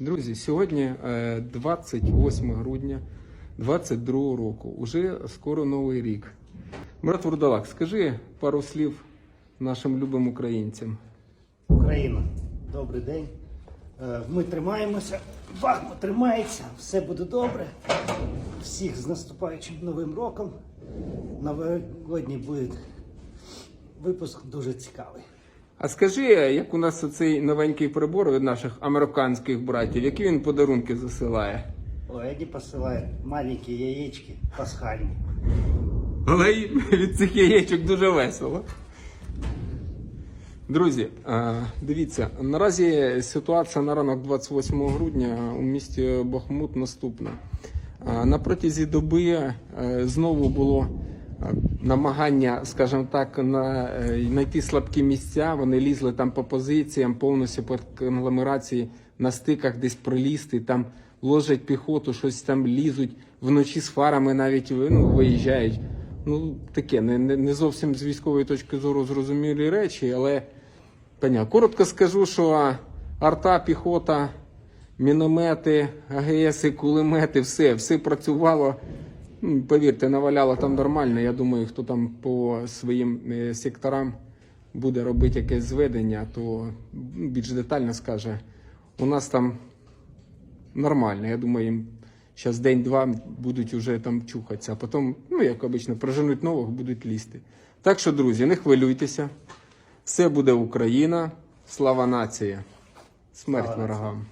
Друзі, сьогодні е, 28 грудня 22 року. Уже скоро новий рік. Брат Вурдалак, скажи пару слів нашим любим українцям. Україна, добрий день. Е, Ми тримаємося, Бахмут тримається, все буде добре. Всіх з наступаючим новим роком. Новогодній буде випуск дуже цікавий. А скажи, як у нас оцей новенький прибор від наших американських братів, які він подарунки засилає? О, Еді посилає маленькі яєчки пасхальні. Але від цих яєчок дуже весело. Друзі, е, дивіться, наразі ситуація на ранок 28 грудня у місті Бахмут наступна. Е, На протязі доби е, знову було е, намагання, скажімо так, на, е, знайти слабкі місця. Вони лізли там по позиціям, повністю по конгломерації на стиках десь пролізти, там ложать піхоту, щось там лізуть, вночі з фарами навіть ну, виїжджають. Ну, таке, не, не, зовсім з військової точки зору зрозумілі речі, але понятно. Коротко скажу, що арта, піхота, міномети, АГСи, кулемети, все, все працювало. Ну, Повірте, наваляло там нормально. Я думаю, хто там по своїм е, секторам буде робити якесь зведення, то більш детально скаже. У нас там нормально. Я думаю, їм зараз день-два будуть вже там чухатися, а потім, ну як обично, проженуть нових, будуть лізти. Так що, друзі, не хвилюйтеся. Все буде Україна, слава нації, смерть ворогам.